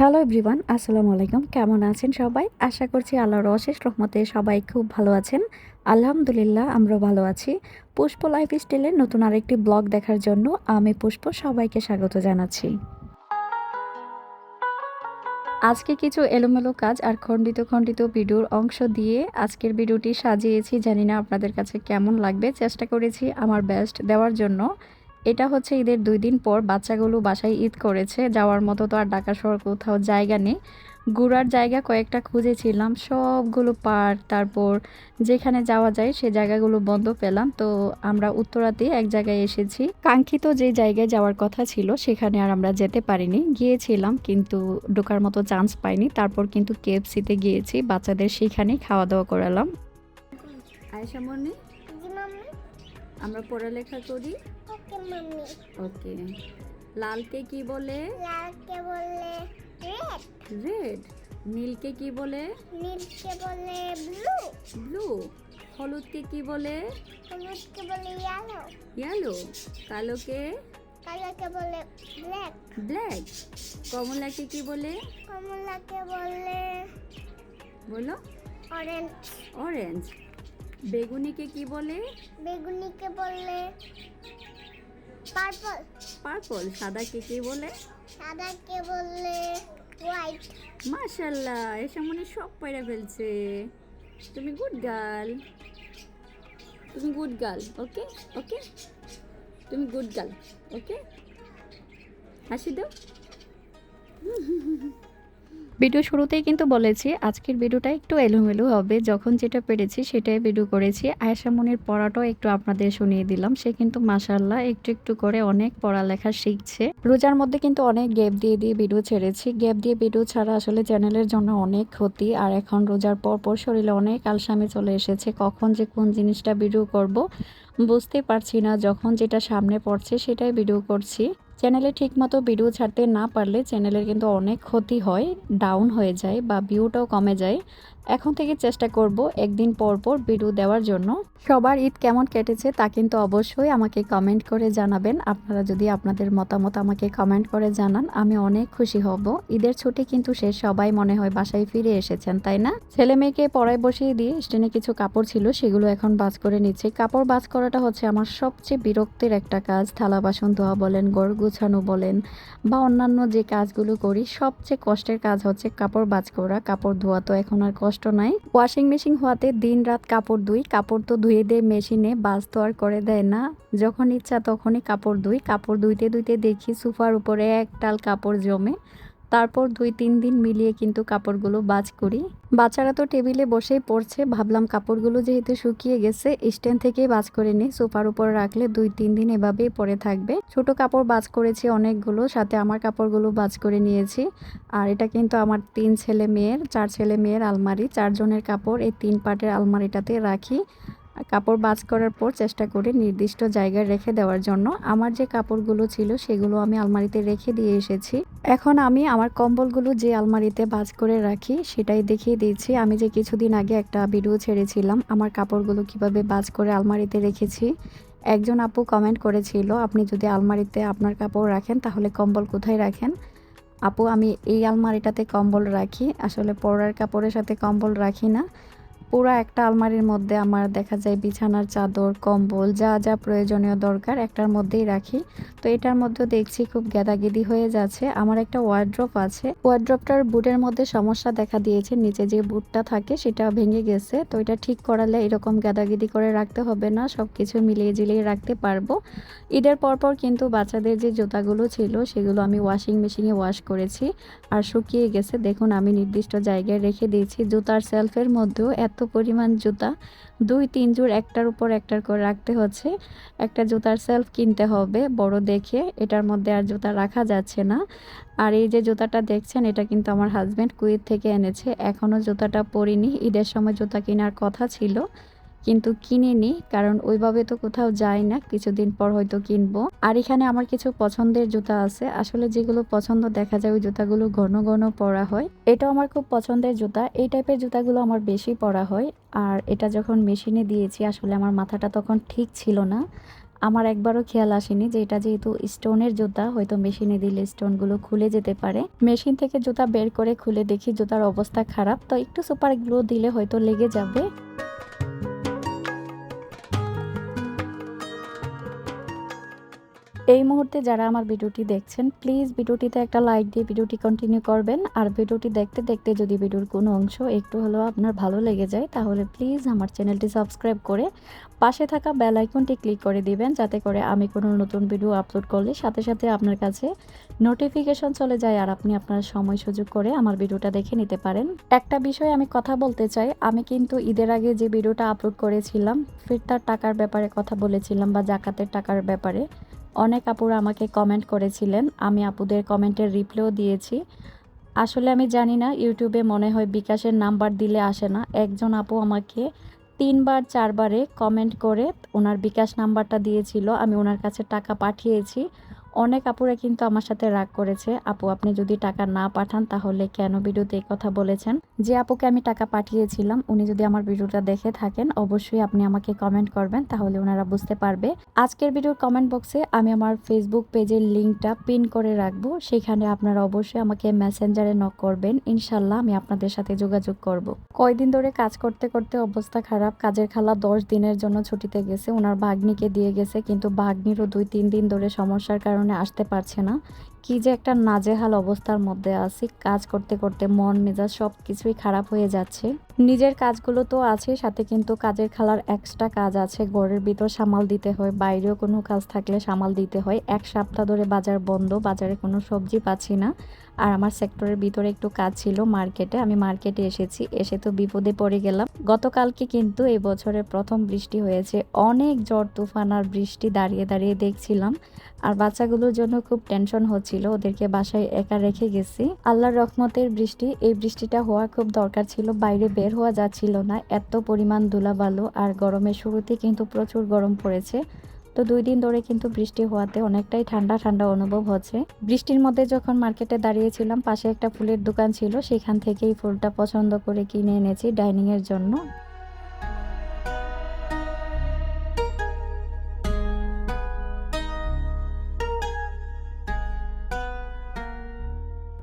Hello everyone আসসালামু আলাইকুম। কেমন আছেন সবাই? আশা করছি আল্লাহর অশেষ রহমতে সবাই খুব ভালো আছেন। আলহামদুলিল্লাহ আমরা ভালো আছি। পুষ্প লাইফ স্টাইলের নতুন আরেকটি ব্লগ দেখার জন্য আমি পুষ্প সবাইকে স্বাগত জানাচ্ছি। আজকে কিছু এলোমেলো কাজ আর খণ্ডিত খণ্ডিত ভিডিওর অংশ দিয়ে আজকের ভিডিওটি সাজিয়েছি। জানি না আপনাদের কাছে কেমন লাগবে। চেষ্টা করেছি আমার বেস্ট দেওয়ার জন্য। এটা হচ্ছে ঈদের দুই দিন পর বাচ্চাগুলো বাসায় ঈদ করেছে। যাওয়ার মতো তো আর ঢাকা শহর কোথাও জায়গা নেই। ঘোরার জায়গা কয়েকটা খুঁজেছিলাম, সবগুলো পার্ক, তারপর যেখানে যাওয়া যায় সে জায়গাগুলো বন্ধ পেলাম। তো আমরা উত্তরাতে এক জায়গায় এসেছি। কাঙ্ক্ষিত যে জায়গায় যাওয়ার কথা ছিল, সেখানে আর আমরা যেতে পারিনি। গিয়েছিলাম কিন্তু ঢোকার মতো চান্স পাইনি। তারপর কিন্তু কেএফসিতে গিয়েছি, বাচ্চাদের সেখানে খাওয়া দাওয়া করালাম। আয়সা মনি আমরা পড়ালেখা করি। ওকে মাম্মি। ওকে। লালকে কি বলে? লালকে বলে রেড রেড নীলকে কি বলে? নীলকে বলে ব্লু ব্লু হলুদকে কি বলে? হলুদকে বলে ইয়েলো ইয়েলো কালোকে? কালোকে বলে ব্ল্যাক ব্ল্যাক কমলাকে কি বলে? কমলাকে বলে বলো। অরেঞ্জ অরেঞ্জ বেগুনিকে কি বলে? বেগুনিকে বলে পার্পল। পার্পল। সাদাকে কি বলে? সাদাকে বলে হোয়াইট। মাশাল্লাহ এসব মনে সব পয়রা ফেলছে। তুমি গুড গার্ল। তুমি গুড গার্ল ওকে? ওকে? তুমি গুড গার্ল ওকে? হাসি দাও। ভিডিও শুরুতেই কিন্তু বলেছি, আজকের ভিডিওটা একটু এলোমেলো হবে। যখন যেটা পেরেছি সেটাই ভিডিও করেছি। আয়েশা মনির পড়াটাও একটু আপনাদের শুনিয়ে দিলাম। সে কিন্তু মাসাল্লাহ একটু একটু করে অনেক পড়ালেখা শিখছে। রোজার মধ্যে কিন্তু অনেক গ্যাপ দিয়ে দিয়ে ভিডিও ছেড়েছি। গ্যাপ দিয়ে ভিডিও ছাড়া আসলে চ্যানেলের জন্য অনেক ক্ষতি। আর এখন রোজার পর পর শরীরে অনেক আলসামি চলে এসেছে। কখন যে কোন জিনিসটা ভিডিও করব বুঝতে পারছি না। যখন যেটা সামনে পড়ছে সেটাই ভিডিও করছি। চ্যানেলে ঠিকমতো ভিডিও ছাড়তে না পারলে চ্যানেলের কিন্তু অনেক ক্ষতি হয় ডাউন হয়ে যায় বা ভিউটাও কমে যায়। এখন থেকে চেষ্টা করব একদিন পর পর ভিডিও দেওয়ার জন্য। সবার ঈদ কেমন কেটেছে তা কিন্তু অবশ্যই আমাকে কমেন্ট করে জানাবেন। আপনারা যদি আপনাদের মতামত আমাকে কমেন্ট করে জানান, আমি অনেক খুশি হব। ঈদের ছুটি কিন্তু শেষ, সবাই মনে হয় বাসায় ফিরে এসেছেন, তাই না? ছেলে মেয়েকে পড়ায় বসিয়ে দিয়ে স্টেনে কিছু কাপড় ছিল, সেগুলো এখন বাজ করে নিচ্ছে। কাপড় বাজ করাটা হচ্ছে আমার সবচেয়ে বিরক্তির একটা কাজ। থালা বাসন, ধোয়া বলেন গড় গুছানো বলেন, বা অন্যান্য যে কাজগুলো করি, সবচেয়ে কষ্টের কাজ হচ্ছে কাপড় বাজ করা। কাপড় ধোয়া তো এখন আর কষ্ট নাই ওয়াশিং মেশিন হওয়াতে দিন রাত কাপড় ধুই, কাপড় তো ধুয়ে দেয় মেশিনে বাস তো আর করে দেয় না। যখন ইচ্ছা তখনই কাপড় ধুই, কাপড় ধুইতে ধুইতে দেখি সোফার উপরে একটাল কাপড় জমে। তারপর দুই, তিন দিন মিলিয়ে কিন্তু কাপড়গুলো বাজ করি। বাচ্চারা তো টেবিলে বসেই পড়ছে, ভাবলাম কাপড়গুলো যেহেতু শুকিয়ে গেছে, স্ট্যান্ড থেকেই বাজ করে নিই। সোফার উপর রাখলে দুই, তিন দিন এভাবেই পরে থাকবে। ছোট কাপড় বাজ করেছি অনেকগুলো, সাথে আমার কাপড়গুলো বাজ করে নিয়েছি। আর এটা কিন্তু আমার তিন ছেলে মেয়ের, চার ছেলে মেয়ের আলমারি। চারজনের কাপড় এই তিন পাটের আলমারিটাতে রাখি। কাপড় বাজ করার পর চেষ্টা করি নির্দিষ্ট জায়গায় রেখে দেওয়ার জন্য আমার যে কাপড়গুলো ছিল সেগুলো আমি আলমারিতে রেখে দিয়ে এসেছি। এখন আমি আমার কম্বলগুলো যে আলমারিতে বাজ করে রাখি সেটাই দেখিয়ে দিয়েছি আমি যে কিছুদিন আগে একটা ভিডিও ছেড়েছিলাম, আমার কাপড়গুলো কীভাবে বাজ করে আলমারিতে রেখেছি। একজন আপু কমেন্ট করেছিল, আপনি যদি আলমারিতে আপনার কাপড় রাখেন তাহলে কম্বল কোথায় রাখেন? আপু, আমি এই আলমারিটাতে কম্বল রাখি, আসলে পরার কাপড়ের সাথে কম্বল রাখি না। পুরো একটা আলমারির মধ্যে আমার দেখা যায় বিছানার চাদর, কম্বল, যা যা প্রয়োজনীয় দরকার একটার মধ্যেই রাখি। তো এটার মধ্যে দেখছি খুব গেদাগেদি হয়ে যাচ্ছে। আমার একটা ওয়ার্ড্রপ আছে। ওয়ার্ড্রপটার বুটের মধ্যে সমস্যা দেখা দিয়েছে। নিচে যে বুটটা থাকে সেটা ভেঙে গেছে। তো এটা ঠিক করালে এরকম গেদাগেদি করে রাখতে হবে না। সব কিছু মিলিয়ে জিলিয়ে রাখতে পারব। ঈদের পরপর কিন্তু বাচ্চাদের যে জুতাগুলো ছিল সেগুলো আমি ওয়াশিং মেশিনে ওয়াশ করেছি। আর শুকিয়ে গেছে। দেখুন, আমি নির্দিষ্ট জায়গায় রেখে দিয়েছি। জুতার সেলফের মধ্যেও এত পরিমাণ জুতা। দুই, তিন জোড় একটার উপর একটার করে রাখতে হচ্ছে। একটা জুতার সেলফ কিনতে হবে, বড় দেখে। এটার মধ্যে আর জুতা রাখা যাচ্ছে না। আর এই যে জুতাটা দেখছেন, এটা কিন্তু আমার হাজব্যান্ড কুয়েত থেকে এনেছে। এখনও জুতাটা পরিনি। ঈদের সময় জুতা কেনার কথা ছিল। কিন্তু কিনে কিনিনি কারণ ওইভাবে তো কোথাও যাই না, কিছুদিন পর হয়তো কিনবো। আর এখানে আমার কিছু পছন্দের জুতা আছে। আসলে যেগুলো পছন্দ দেখা যায়, ওই জুতাগুলো ঘন ঘন পরা হয়। এটাও আমার খুব পছন্দের জুতা। এই টাইপের জুতাগুলো আমার বেশি পরা হয়। আর এটা যখন মেশিনে দিয়েছি, আসলে আমার মাথাটা তখন ঠিক ছিল না। আমার একবারও খেয়াল আসেনি যে এটা যেহেতু স্টোনের জুতা, হয়তো মেশিনে দিলে স্টোনগুলো খুলে যেতে পারে। মেশিন থেকে জুতা বের করে খুলে দেখি, জুতার অবস্থা খারাপ। তো একটু সুপার গ্লু দিলে হয়তো লেগে যাবে। এই মুহূর্তে যারা আমার ভিডিওটি দেখছেন প্লিজ ভিডিওটিতে একটা লাইক দিয়ে ভিডিওটি কন্টিনিউ করবেন। আর ভিডিওটি দেখতে দেখতে যদি ভিডিওর কোনো অংশ একটু হলেও আপনার ভালো লেগে যায়, তাহলে প্লিজ আমার চ্যানেলটি সাবস্ক্রাইব করে পাশে থাকা বেল আইকনটি ক্লিক করে দিবেন, যাতে করে আমি কোনো নতুন ভিডিও আপলোড করলে সাথে সাথে আপনার কাছে নোটিফিকেশন চলে যায় আর আপনি আপনার সময় সুযোগ করে আমার ভিডিওটা দেখে নিতে পারেন। একটা বিষয়ে আমি কথা বলতে চাই, আমি কিন্তু ঈদের আগে যে ভিডিওটা আপলোড করেছিলাম, ফিরতার টাকার ব্যাপারে কথা বলেছিলাম বা জাকাতের টাকার ব্যাপারে অনেক আপুরা আমাকে কমেন্ট করেছিলেন। আমি আপুদের কমেন্টের রিপ্লাইও দিয়েছি। আসলে আমি জানি না, ইউটিউবে মনে হয় বিকাশের নাম্বার দিলে আসে না। একজন আপু আমাকে তিনবার, চারবারে কমেন্ট করে ওনার বিকাশ নাম্বারটা দিয়েছিল। আমি ওনার কাছে টাকা পাঠিয়েছি। অনেক আপুরা কিন্তু আমার সাথে রাগ করেছে। আপু, আপনি যদি টাকা না পাঠান তাহলে কেন ভিডিওতে কথা বলেছেন? যে আপুকে আমি টাকা পাঠিয়েছিলাম, উনি যদি আমার ভিডিওটা দেখে থাকেন, অবশ্যই আপনি আমাকে কমেন্ট করবেন, তাহলে ওনারা বুঝতে পারবে। আজকের ভিডিওর কমেন্ট বক্সে আমি আমার ফেসবুক পেজের লিঙ্কটা পিন করে রাখব। সেখানে আপনারা অবশ্যই আমাকে মেসেঞ্জারে নক করবেন। ইনশাল্লাহ আমি আপনাদের সাথে যোগাযোগ করব। কয়দিন ধরে কাজ করতে করতে অবস্থা খারাপ। কাজের খালা দশ দিনের জন্য ছুটিতে গেছে ওনার ভাগ্নিকে দিয়ে গেছে, কিন্তু ভাগ্নিরও দুই, তিন দিন ধরে সমস্যার কারণে আসতে পারছে না। কি যে একটা নাজেহাল অবস্থার মধ্যে আছি। কাজ করতে করতে মন, মেজাজ সব কিছুই খারাপ হয়ে যাচ্ছে। নিজের কাজগুলো তো আছে, সাথে কিন্তু কাজের খালার এক্সট্রা কাজ আছে। ঘরের ভিতর সামাল দিতে হয়, বাইরেও কোনো কাজ থাকলে সামাল দিতে হয়। এক সপ্তাহ ধরে বাজার বন্ধ, বাজারে কোনো সবজি পাচ্ছি না। আর আমার সেক্টরের ভিতরে একটু কাজ ছিল মার্কেটে, আমি মার্কেটে এসেছি, এসে তো বিপদে পড়ে গেলাম। গতকালকে কিন্তু এই বছরের প্রথম বৃষ্টি হয়েছে। অনেক ঝড়, তুফান আর বৃষ্টি দাঁড়িয়ে দাঁড়িয়ে দেখছিলাম। আর বাচ্চাগুলোর জন্য খুব টেনশন হচ্ছিল। ওদেরকে বাসায় একা রেখে গেছি। আল্লাহর রহমতের বৃষ্টি, এই বৃষ্টিটা হওয়া খুব দরকার ছিল, বাইরে বের হওয়া যাচ্ছিল না। এত পরিমাণ ধুলাবালু আর গরমের শুরুতে কিন্তু প্রচুর গরম পড়েছে। তো দুই দিন ধরে কিন্তু বৃষ্টি হওয়াতে অনেকটাই ঠান্ডা ঠান্ডা অনুভব হচ্ছে। বৃষ্টির মধ্যে যখন মার্কেটে দাঁড়িয়েছিলাম, পাশে একটা ফুলের দোকান ছিল, সেখান থেকেই ফুলটা পছন্দ করে কিনে এনেছি ডাইনিং এর জন্য।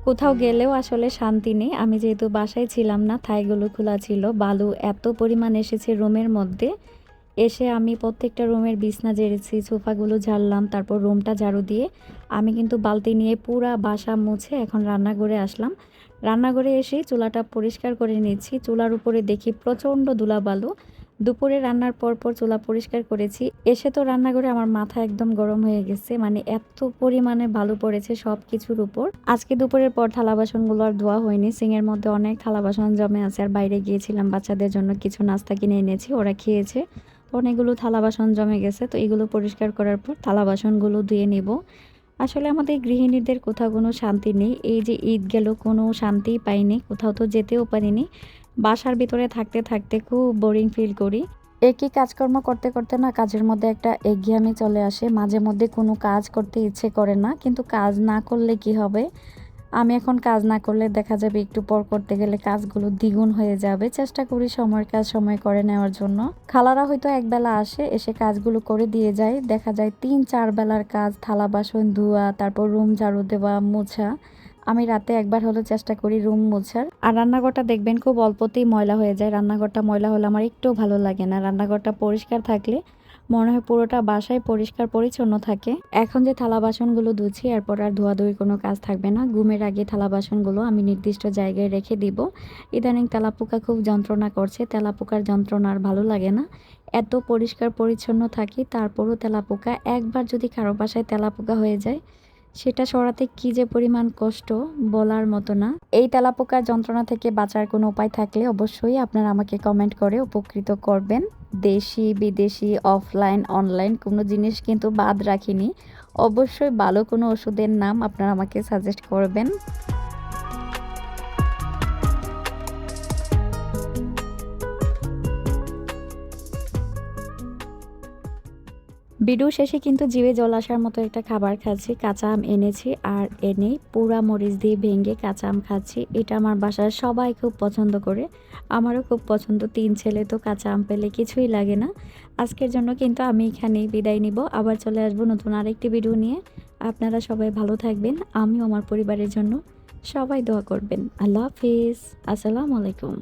কোথাও গেলেও আসলে শান্তি নেই। আমি যেহেতু বাসায় ছিলাম না, থাইগুলো খোলা ছিল, বালু এত পরিমাণ এসেছে রুমের মধ্যে। এসে আমি প্রত্যেকটা রুমের বিছনা জেড়েছি সোফাগুলো ঝাড়লাম, তারপর রুমটা ঝাড়ু দিয়ে আমি কিন্তু বালতি নিয়ে পুরা বাসা মুছে এখন রান্নাঘরে আসলাম। রান্নাঘরে এসে চুলাটা পরিষ্কার করে নিচ্ছি। চুলার উপরে দেখি প্রচণ্ড ধুলাবালু। দুপুরে রান্নার পর পর চুলা পরিষ্কার করেছি। এসে তো রান্নাঘরে আমার মাথা একদম গরম হয়ে গেছে মানে এত পরিমাণে ভালো পড়েছে সব কিছুর উপর। আজকে দুপুরের পর থালা বাসনগুলো আর ধোয়া হয়নি, সিংয়ের মধ্যে অনেক থালা বাসন জমে আছে, আর বাইরে গিয়েছিলাম বাচ্চাদের জন্য কিছু নাস্তা কিনে এনেছি, ওরা খেয়েছে। অনেকগুলো থালা বাসন জমে গেছে, তো এগুলো পরিষ্কার করার পর থালা বাসনগুলো ধুয়ে নিব। আসলে আমাদের গৃহিণীদের কোথাও কোনো শান্তি নেই। এই যে ঈদ গেল, কোনো শান্তিই পাইনি, কোথাও তো যেতেও পারিনি। বাসার ভিতরে থাকতে থাকতে খুব বোরিং ফিল করি। একই কাজকর্ম করতে করতে না কাজের মধ্যে একটা এগিয়ামি চলে আসে। মাঝে মধ্যে কোনো কাজ করতে ইচ্ছে করে না, কিন্তু কাজ না করলে কি হবে? আমি এখন কাজ না করলে দেখা যাবে একটু পর করতে গেলে কাজগুলো দ্বিগুণ হয়ে যাবে। চেষ্টা করি সময়ের কাজ সময় করে নেওয়ার জন্য। খালারা হয়তো একবেলা আসে, এসে কাজগুলো করে দিয়ে যায়। দেখা যায় তিন, চার বেলার কাজ, থালা, বাসন, ধোয়া, তারপর রুম ঝাড়ু দেওয়া, মোছা। আমি রাতে একবার হলো চেষ্টা করি রুম মোছার। আর রান্নাঘরটা দেখবেন খুব অল্পতেই ময়লা হয়ে যায়। রান্নাঘরটা ময়লা হলে আমার একটু ভালো লাগে না। রান্নাঘরটা পরিষ্কার থাকলে মনে হয় পুরোটা বাসায় পরিষ্কার পরিচ্ছন্ন থাকে। এখন যে থালা বাসনগুলো ধুচ্ছি, এরপর আর ধোয়াধুয়ি কোনো কাজ থাকবে না। ঘুমের আগে থালা বাসনগুলো আমি নির্দিষ্ট জায়গায় রেখে দিব। ইদানিং তেলাপোকা খুব যন্ত্রণা করছে। তেলাপোকার যন্ত্রণা আর ভালো লাগে না। এত পরিষ্কার পরিচ্ছন্ন থাকি, তারপরও তেলাপোকা একবার যদি কারও বাসায় তেলাপোকা হয়ে যায়, সেটা সরাতে কি যে পরিমাণ কষ্ট বলার মতো না। এই তেলাপোকার যন্ত্রণা থেকে বাঁচার কোনো উপায় থাকলে অবশ্যই আপনারা আমাকে কমেন্ট করে উপকৃত করবেন। দেশি, বিদেশি অফলাইন অনলাইন কোনো জিনিস কিন্তু বাদ রাখিনি। অবশ্যই ভালো কোনো ওষুধের নাম আপনারা আমাকে সাজেস্ট করবেন। ভিডিও শেষে কিন্তু জিভে জল আসার মতো একটা খাবার খাচ্ছি, কাঁচা আম এনেছি আর এনে পুরা মরিচ দিয়ে ভেঙে কাঁচা আম খাচ্ছি। এটা আমার বাসার সবাই খুব পছন্দ করে, আমারও খুব পছন্দ, তিন ছেলে তো কাঁচা আম পেলে কিছুই লাগে না। আজকের জন্য কিন্তু আমি এখানেই বিদায় নিব, আবার চলে আসব নতুন আরেকটি ভিডিও নিয়ে। আপনারা সবাই ভালো থাকবেন, আমিও আমার পরিবারের জন্য সবাই দোয়া করবেন। আল্লাহ হাফিজ, আসসালামু আলাইকুম।